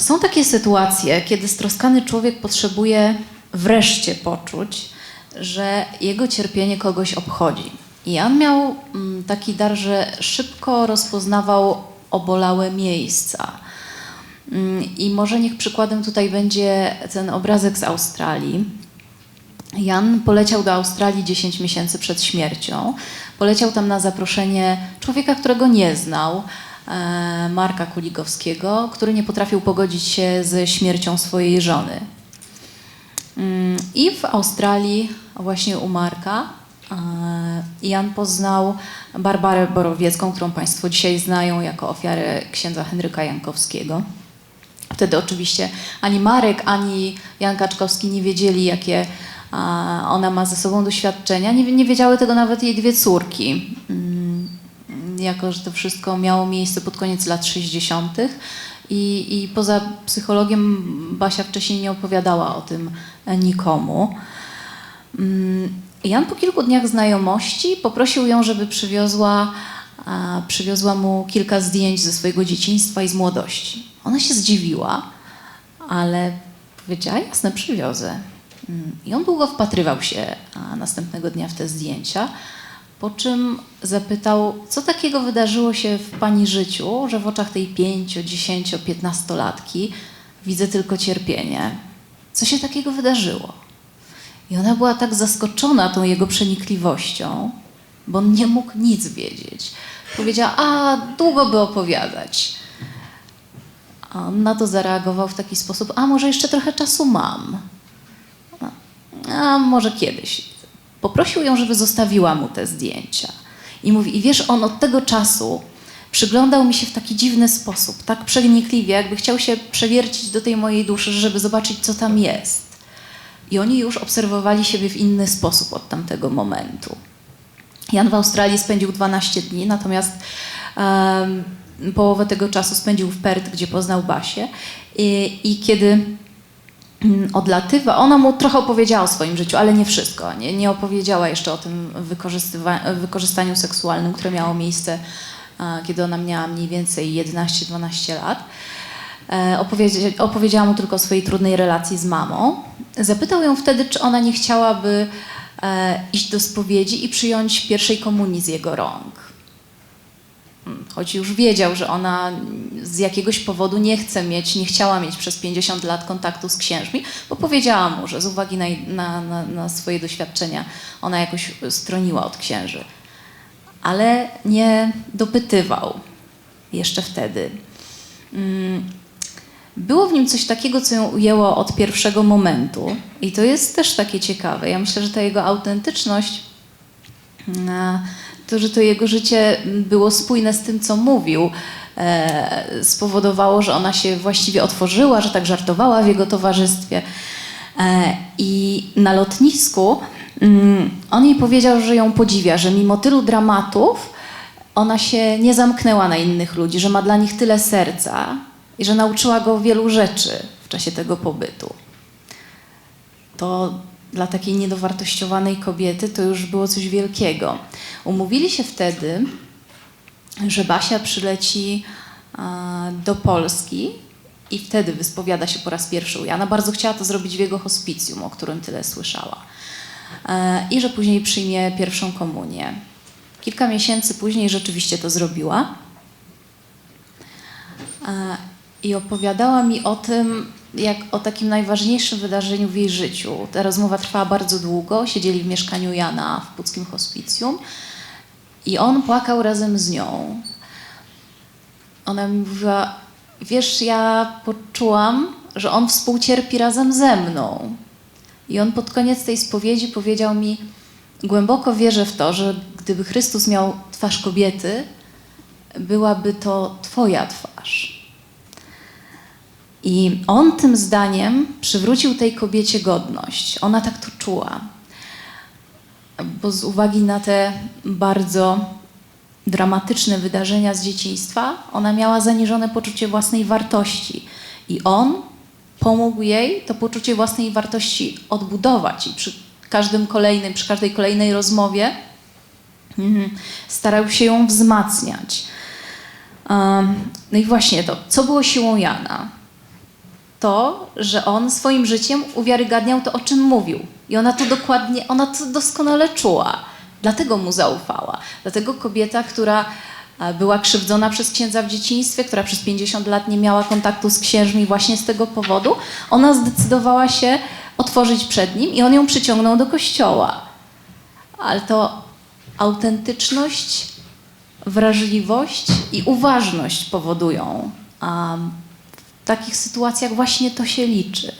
Są takie sytuacje, kiedy stroskany człowiek potrzebuje wreszcie poczuć, że jego cierpienie kogoś obchodzi. Jan miał mm, taki dar, że szybko rozpoznawał obolałe miejsca. Mm, I może niech przykładem tutaj będzie ten obrazek z Australii. Jan poleciał do Australii 10 miesięcy przed śmiercią. Poleciał tam na zaproszenie człowieka, którego nie znał, Marka Kuligowskiego, który nie potrafił pogodzić się ze śmiercią swojej żony. Mm, I w Australii, właśnie u Marka, e, Jan poznał Barbarę Borowiecką, którą Państwo dzisiaj znają jako ofiarę księdza Henryka Jankowskiego. Wtedy oczywiście ani Marek, ani Jan Kaczkowski nie wiedzieli, jakie ona ma ze sobą doświadczenia. Nie, nie wiedziały tego nawet jej dwie córki. Jako, że to wszystko miało miejsce pod koniec lat 60. I, I poza psychologiem Basia wcześniej nie opowiadała o tym e, nikomu. Mm, Jan po kilku dniach znajomości poprosił ją, żeby przywiozła, przywiozła mu kilka zdjęć ze swojego dzieciństwa i z młodości. Ona się zdziwiła, ale powiedziała, jasne, przywiozę. Mm, I on długo wpatrywał się następnego dnia w te zdjęcia, po czym zapytał, co takiego wydarzyło się w pani życiu, że w oczach tej 5, 10, 15 latki widzę tylko cierpienie. Co się takiego wydarzyło? I ona była tak zaskoczona tą jego przenikliwością, bo on nie mógł nic wiedzieć. Powiedziała, a długo by opowiadać. A on na to zareagował w taki sposób, a może jeszcze trochę czasu mam. A może kiedyś. Poprosił ją, żeby zostawiła mu te zdjęcia. I mówi, i wiesz, on od tego czasu przyglądał mi się w taki dziwny sposób, tak przenikliwie, jakby chciał się przewiercić do tej mojej duszy, żeby zobaczyć, co tam jest. I oni już obserwowali siebie w inny sposób od tamtego momentu. Jan w Australii spędził 12 dni, natomiast um, połowę tego czasu spędził w Perth, gdzie poznał Basię. I, i kiedy odlatywa, ona mu trochę opowiedziała o swoim życiu, ale nie wszystko. Nie, nie opowiedziała jeszcze o tym wykorzystaniu seksualnym, które miało miejsce, kiedy ona miała mniej więcej 11-12 lat. E, opowiedzi- opowiedziała mu tylko o swojej trudnej relacji z mamą. Zapytał ją wtedy, czy ona nie chciałaby e, iść do spowiedzi i przyjąć pierwszej komunii z jego rąk. Mm, Choć już wiedział, że ona z jakiegoś powodu nie chce mieć, nie chciała mieć przez 50 lat kontaktu z księżmi, bo powiedziała mu, że z uwagi na, na, na, na swoje doświadczenia ona jakoś stroniła od księży. Ale nie dopytywał jeszcze wtedy. Mm, Było w nim coś takiego, co ją ujęło od pierwszego momentu. I to jest też takie ciekawe. Ja myślę, że ta jego autentyczność, e, to, że to jego życie było spójne z tym, co mówił, e, spowodowało, że ona się właściwie otworzyła, że tak żartowała w jego towarzystwie. E, I na lotnisku mm, on jej powiedział, że ją podziwia, że mimo tylu dramatów ona się nie zamknęła na innych ludzi, że ma dla nich tyle serca i że nauczyła go wielu rzeczy w czasie tego pobytu. To dla takiej niedowartościowanej kobiety to już było coś wielkiego. Umówili się wtedy, że Basia przyleci do Polski i wtedy wyspowiada się po raz pierwszy u Jana. Bardzo chciała to zrobić w jego hospicjum, o którym tyle słyszała. E, I że później przyjmie pierwszą komunię. Kilka miesięcy później rzeczywiście to zrobiła. E, I opowiadała mi o tym, jak o takim najważniejszym wydarzeniu w jej życiu. Ta rozmowa trwała bardzo długo. Siedzieli w mieszkaniu Jana w Puckim Hospicjum i on płakał razem z nią. Ona mi mówiła, wiesz, ja poczułam, że on współcierpi razem ze mną. I on pod koniec tej spowiedzi powiedział mi, głęboko wierzę w to, że gdyby Chrystus miał twarz kobiety, byłaby to twoja twarz. I on tym zdaniem przywrócił tej kobiecie godność. Ona tak to czuła. Bo z uwagi na te bardzo dramatyczne wydarzenia z dzieciństwa, ona miała zaniżone poczucie własnej wartości. I on pomógł jej to poczucie własnej wartości odbudować. I przy każdym kolejnym, przy każdej kolejnej rozmowie mhm, starał się ją wzmacniać. No i właśnie to, co było siłą Jana? To, że on swoim życiem uwiarygadniał to, o czym mówił. I ona to dokładnie, ona to doskonale czuła. Dlatego mu zaufała. Dlatego kobieta, która e, była krzywdzona przez księdza w dzieciństwie, która przez 50 lat nie miała kontaktu z księżmi właśnie z tego powodu, ona zdecydowała się otworzyć przed nim i on ją przyciągnął do kościoła. Ale to autentyczność, wrażliwość i uważność powodują. W takich sytuacjach właśnie to się liczy.